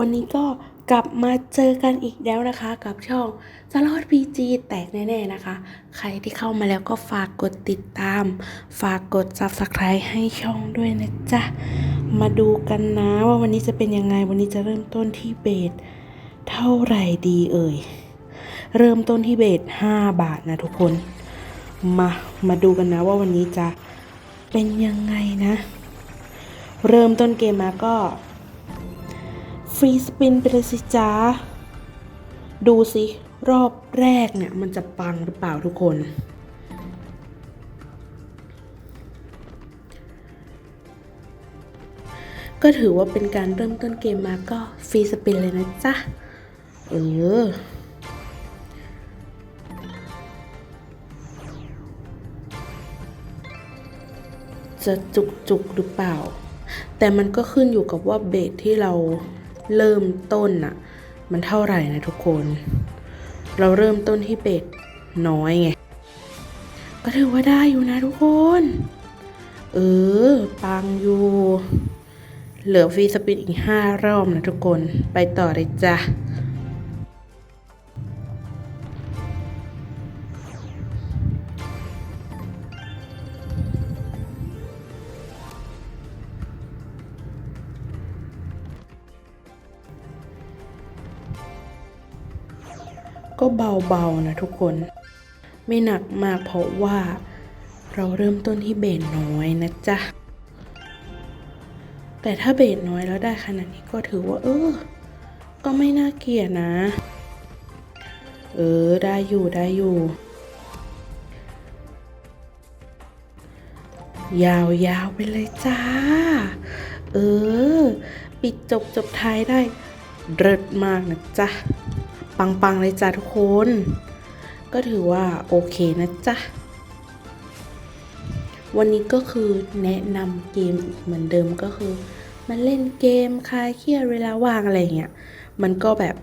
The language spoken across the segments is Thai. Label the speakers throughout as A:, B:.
A: วันนี้ก็กลับมาเจอกันอีกแล้วนะคะ กับช่องสลอดพีจีแตกแน่ๆนะคะ ใครที่เข้ามาแล้วก็ฝากกดติดตาม ฝากกด subscribe ให้ช่องด้วยนะจ๊ะ มาดูกันนะว่าวันนี้จะเป็นยังไง วันนี้จะเริ่มต้นที่เบสเท่าไหร่ดีเอ่ย เริ่มต้นที่เบส5บาทนะทุกคน มา มาดูกันนะว่าวันนี้จะเป็นยังไงนะ เริ่มต้นเกมมาก็ ฟรีสปินไปเลยสิจ้า ดูสิ รอบแรกเนี่ยมันจะปังหรือเปล่าทุกคน ก็ถือว่าเป็นการเริ่มต้นเกมมาก็ฟรีสปินเลยนะจ๊ะ เออจะจุกจุกหรือเปล่า แต่มันก็ขึ้นอยู่กับว่าเบสที่เรา เริ่มต้นน่ะมันเท่าไหร่นะทุกคน เราเริ่มต้นที่เป็ดน้อยไง ก็ถือว่าได้อยู่นะทุกคน เออ ปังอยู่ เหลือฟรีสปินอีกห้ารอบนะทุกคน ไปต่อเลยจ้ะ ก็เบาๆนะทุกคน ไม่หนักมากเพราะว่าเราเริ่มต้นที่เบสน้อยนะจ๊ะ แต่ถ้าเบสน้อยแล้วได้ขนาดนี้ก็ถือว่า เออ ก็ไม่น่าเกลียดนะ เออ ได้อยู่ได้อยู่ ยาวๆไปเลยจ้า เออ ปิดจบจบท้ายได้เริดมากนะจ๊ะ ปังๆเลยจ้าทุกคน ก็ถือว่าโอเคนะจ๊ะ วันนี้ก็คือแนะนำเกมอีกเหมือนเดิมก็คือ มันเล่นเกมคลายเครียดเวลาว่างอะไรเงี้ย มันก็แบบ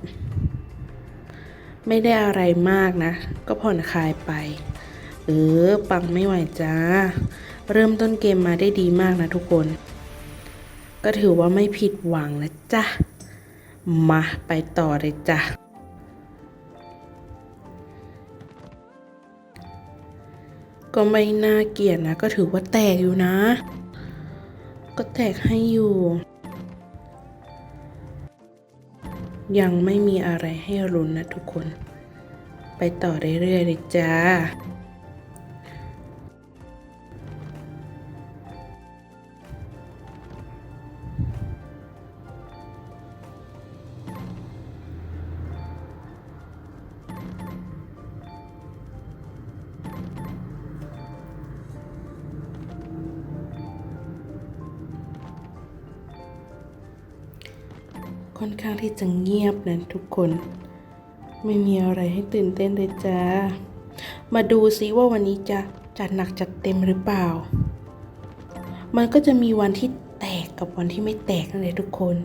A: ไม่ได้อะไรมากนะ ก็ผ่อนคลายไป เออ ปังไม่ไหวจ้า เริ่มต้นเกมมาได้ดีมากนะทุกคน ก็ถือว่าไม่ผิดหวังนะจ๊ะมาไปต่อเลยจ้ะ ก็ไม่น่าเกลียดนะ ก็ถือว่าแตกอยู่นะ ก็แตกให้อยู่ ยังไม่มีอะไรให้รุนนะทุกคน ไปต่อเรื่อยๆเลยจ้า ค่อนข้างที่จะเงียบนะทุกคน ไม่มีอะไรให้ตื่นเต้นเลยจ้า มาดูซิว่าวันนี้จะจัดหนักจัดเต็มหรือเปล่า มันก็จะมีวันที่แตกกับวันที่ไม่แตกนั่นแหละทุกคน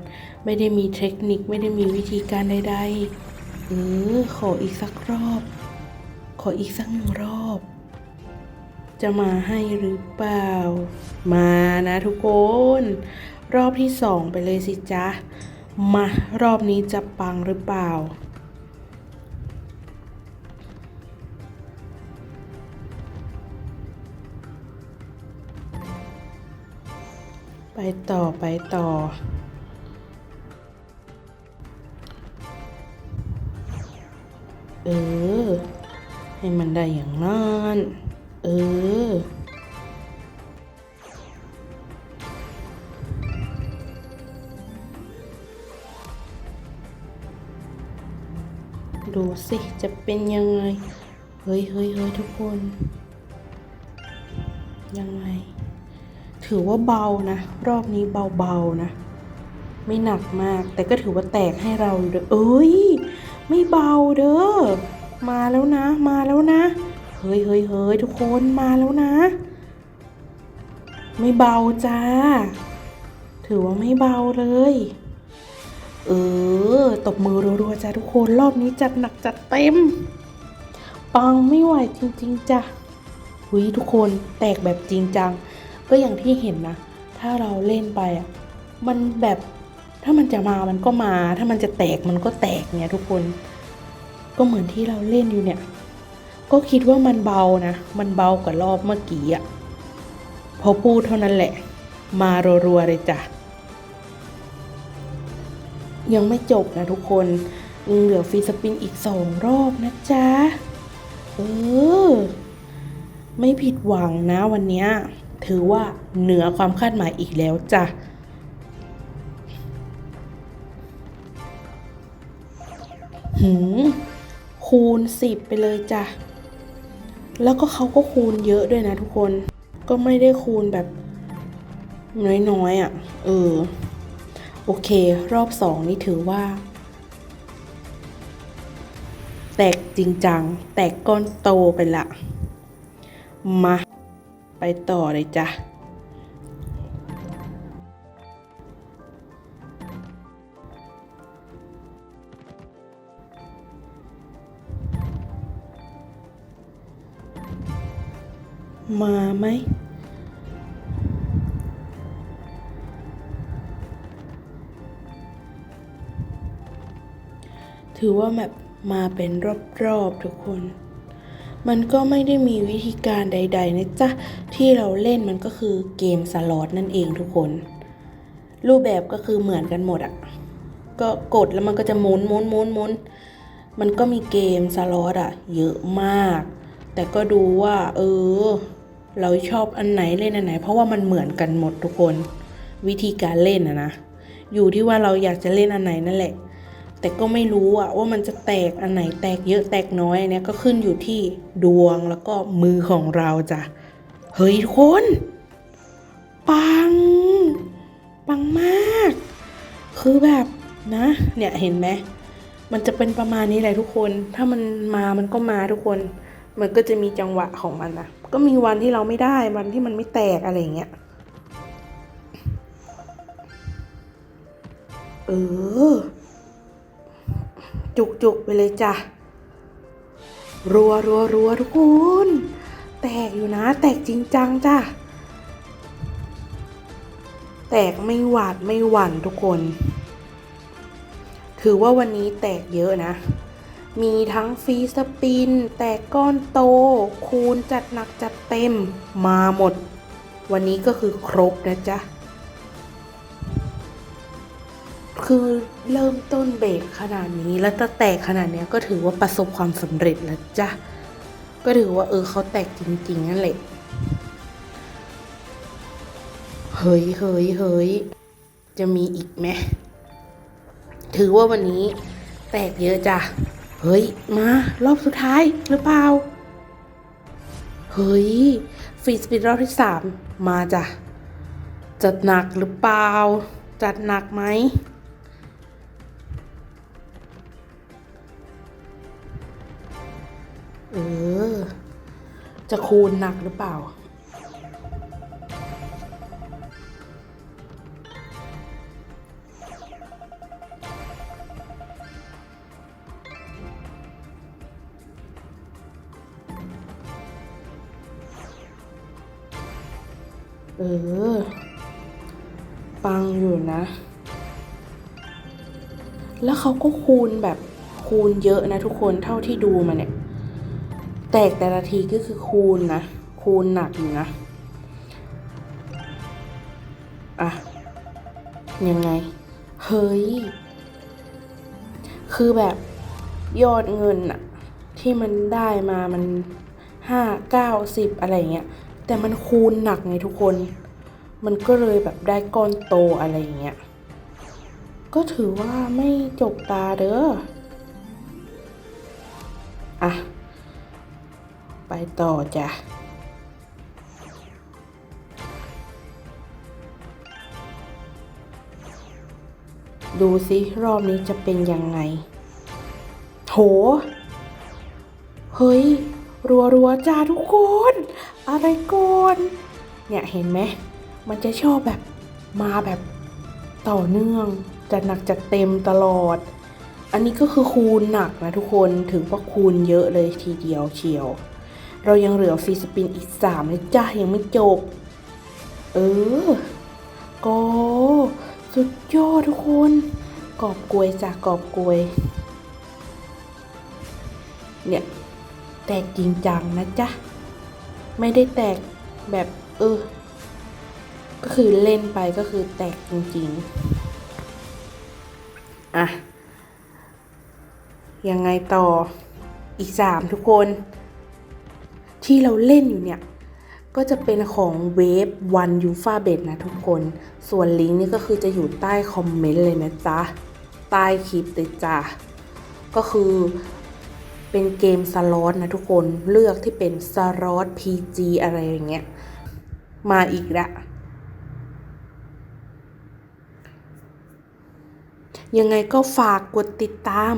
A: ไม่ได้มีเทคนิคไม่ได้มีวิธีการใดๆเออขออีกสักรอบ ขออีกสักหนึ่งรอบ จะมาให้หรือเปล่า มานะทุกคน รอบที่สองไปเลยสิจ๊ะ มารอบนี้จะปังหรือเปล่า ไปต่อไปต่อ เออ ให้มันได้อย่างนั้น เออ ดูสิจะเป็นยังไง เฮ้ยเฮ้ยเฮ้ยทุกคน ยังไง ถือว่าเบานะ รอบนี้เบาๆนะ ไม่หนักมาก แต่ก็ถือว่าแตกให้เราอยู่เด้อเอ้ย ไม่เบาเด้อ มาแล้วนะ มาแล้วนะ เฮ้ยเฮ้ยเฮ้ยทุกคนมาแล้วนะ ไม่เบาจ้า ถือว่าไม่เบาเลย เออ ตบมือรัวๆจ้าทุกคนรอบนี้จัดหนักจัดเต็ม ปังไม่ไหวจริง ๆจ้ะหุยทุกคนแตกแบบจริงจัง ก็อย่างที่เห็นนะ ถ้าเราเล่นไปอะมันแบบถ้ามันจะมามันก็มา ถ้ามันจะแตกมันก็แตกเนี่ยทุกคน ก็เหมือนที่เราเล่นอยู่เนี่ย ก็คิดว่ามันเบานะ มันเบากว่ารอบเมื่อกี้อะพอพูดเท่านั้นแหละ มารัวๆเลยจ้ะ ยังไม่จบนะทุกคนยังเหลือฟรีสปินอีกสองรอบนะจ๊ะ เออ ไม่ผิดหวังนะวันนี้ถือว่าเหนือความคาดหมายอีกแล้วจ้ะหืมคูณสิบไปเลยจ้ะ แล้วก็เขาก็คูณเยอะด้วยนะทุกคน ก็ไม่ได้คูณแบบน้อยๆอะ่ะ เออ โอเค รอบสองนี่ถือว่า แตกจริงจัง แตกก้อนโตไปละ มา ไปต่อเลยจ้ะมาไหม ถือว่าแบบมาเป็นรอบๆทุกคน มันก็ไม่ได้มีวิธีการใด ๆนะจ๊ะ ที่เราเล่นมันก็คือเกมสล็อตนั่นเองทุกคน รูปแบบก็คือเหมือนกันหมดอะ่ะ ก็กดแล้วมันก็จะหมุนหมุนหมุนหมุนมันก็มีเกมสล็อตอะ เยอะมาก แต่ก็ดูว่า เออ เราชอบอันไหนเล่นอันไหน เพราะว่ามันเหมือนกันหมดทุกคน วิธีการเล่นอะนะ อยู่ที่ว่าเราอยากจะเล่นอันไหนนั่นแหละ แต่ก็ไม่รู้อะว่ามันจะแตกอันไหนแตกเยอะแตกน้อยอันเนี้ยก็ขึ้นอยู่ที่ดวงแล้วก็มือของเราจ้ะเฮ้ยทุกคนปัง ปังมาก คือแบบนะ เนี่ยเห็นไหมมันจะเป็นประมาณนี้แหละทุกคน ถ้ามันมามันก็มาทุกคน มันก็จะมีจังหวะของมันนะก็มีวันที่เราไม่ได้วันที่มันไม่แตกอะไรเงี้ยเออ จุกจุกๆไปเลยจ้ะรัวรัวรัวทุกคนแตกอยู่นะ แตกจริงจังจ้ะแตกไม่หวาดไม่หวั่นทุกคน ถือว่าวันนี้แตกเยอะนะ มีทั้งฟรีสปิน แตกก้อนโต คูณจัดหนักจัดเต็มมาหมด วันนี้ก็คือครบนะจ๊ะ คือเริ่มต้นเบรกขนาดนี้แล้วจะแตกขนาดนี้ก็ถือว่าประสบความสำเร็จแล้วจ้ะ ก็ถือว่าเออเขาแตกจริงๆนั่นแหละ เฮ้ยเฮ้ยเฮ้ยจะมีอีกไหมถือว่าวันนี้แตกเยอะจ้ะ เฮ้ย มารอบสุดท้ายหรือเปล่า เฮ้ยฟรีสปีดรอบที่สามมาจ้ะ จัดหนักหรือเปล่า จัดหนักไหม จะคูณหนักหรือเปล่า เออ ปังอยู่นะ แล้วเขาก็คูณแบบคูณเยอะนะทุกคนเท่าที่ดูมาเนี่ย แตกแต่ละทีก็คือคูณนะ คูณหนักอยู่นะ อะ ยังไง เฮ้ย คือแบบยอดเงินอะที่มันได้มามันห้าเก้าสิบอะไรเงี้ย แต่มันคูณหนักไงทุกคน มันก็เลยแบบได้ก้อนโตอะไรเงี้ย ก็ถือว่าไม่จกตาเด้อ ต่อจ้ะดูสิรอบนี้จะเป็นยังไง โห เฮ้ย รัวรัวจ้าทุกคน อะไรก่อนเนี่ยเห็นไหม มันจะชอบแบบมาแบบต่อเนื่องจัดหนักจัดเต็มตลอด อันนี้ก็คือคูณหนักนะทุกคนถือว่าคูณเยอะเลยทีเดียวเชียว เรายังเหลือฟรีสปินอีกสามเลยจ้ายังไม่จบ เออก็สุดยอดทุกคน กอบกวยจากกอบกวย เนี่ย แตกจริงจังนะจ๊ะ ไม่ได้แตกแบบเออ ก็คือเล่นไปก็คือแตกจริงๆ อะ ยังไงต่ออีกสามทุกคน ที่เราเล่นอยู่เนี่ย ก็จะเป็นของเวฟวันยูฟาเบนะทุกคน ส่วนลิงก์นี่ก็คือจะอยู่ใต้คอมเมนต์เลยนะจ๊ะ ใต้คลิปเลยจ้ะ ก็คือเป็นเกมสล็อตนะทุกคนเลือกที่เป็นสล็อต PG อะไรอย่างเงี้ย มาอีกละยังไงก็ฝากกดติดตาม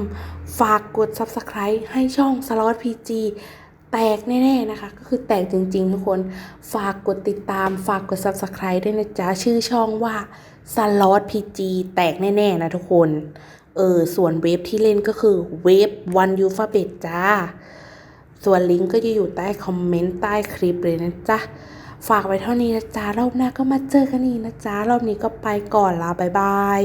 A: ฝากกด Subscribe ให้ช่อง Slot PG แตกแน่ๆนะคะ ก็คือแตกจริงๆทุกคนฝากกดติดตามฝากกด Subscribe ด้วยนะจ๊ะ ชื่อช่องว่า Slot PG แตกแน่ๆนะทุกคนเออส่วนเว็บที่เล่นก็คือเว็บ One u f a b e t จ้า ส่วนลิงก์ก็จะอยู่ใต้คอมเมนต์ใต้คลิปเลยนะจ๊ะ ฝากไว้เท่านี้นะจ๊ะ รอบหน้าก็มาเจอกันอีกนะจ๊ะ รอบนี้ก็ไปก่อนละบ๊ายบาย